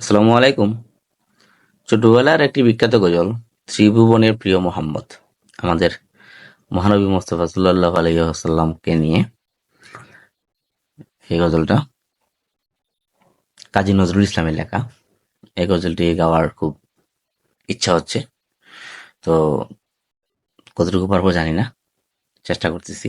আসসালামু আলাইকুম। ছোটবেলার একটি বিখ্যাত গজল, ত্রিভুবনের প্রিয় মোহাম্মদ, আমাদের মহানবী মোস্তফা সাল্লাহ আলহিহাসাল্লামকে নিয়ে। এই গজলটা কাজী নজরুল ইসলামের লেখা। এই গজলটি গাওয়ার খুব ইচ্ছা হচ্ছে। তো কতটুকু পারব জানি না, চেষ্টা করতেছি।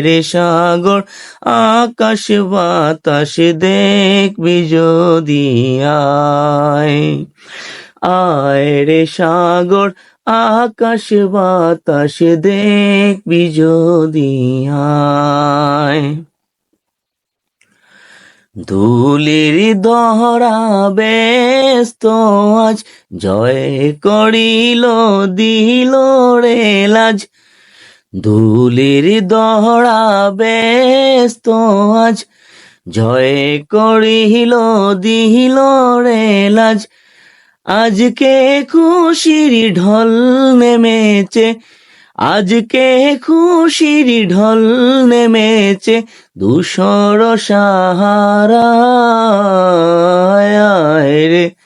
রে সাগর, আকাশ বাতাস দেখবি যদি আয় রে সাগর, আকাশ বাতাস দেখবি যদি আয় ধুলির দহরা ব্যস্ত আজ, জয় করিল, দিল রে লাজ। ধুলির দহরা ব্যস্ত আজ। জয় করিল দিল রে লাজ। আজকে খুশির ঢল নেমেছে। আজকে খুশির ঢল নেমেছে দুশর সাহারা রে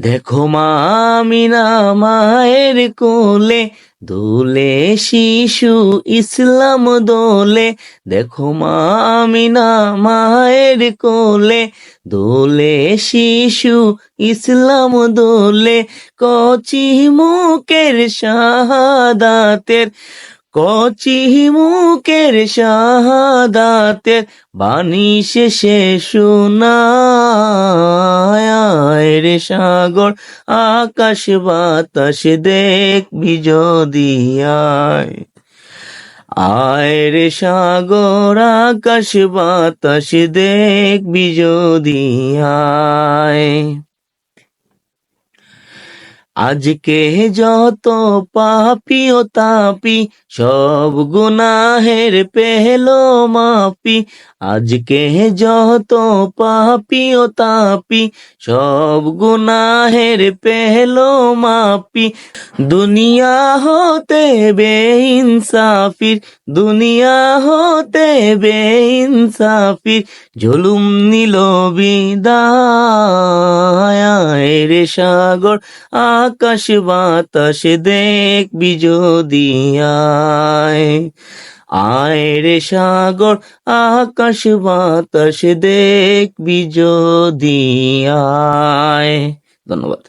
দেখো মামিনা মায়ের কোলে, দোলে শিশু ইসলাম দোলে। দেখো মামিনা মায়ের কোলে, দোলে শিশু ইসলাম দোলে। কচি মুখের শাহাদাতের কচি মুখের শাহাদাতের বাণী শেষে শোনায়। রে সাগর, আকাশ বাতাস দেখবি যদি আয় রে সাগর, আকাশ বাতাস দেখবি যদি আয়। আজকে যত পাপি ও তাপি, সব গুনাহের পেহলো মাপি। আজকে যত পাপি ও তাপি, সব গুনাহের পেহলো মাপি। দুনিয়া হতে বেইনসাফির, দুনিয়া হতে বেইনসাফির, জুলুম নিল বিদায় রে সাগর। আকাশ বাতাস দেখ যদি আয় আয় রে সাগর আকাশ বাতাস দেখ আয় ধন্যবাদ।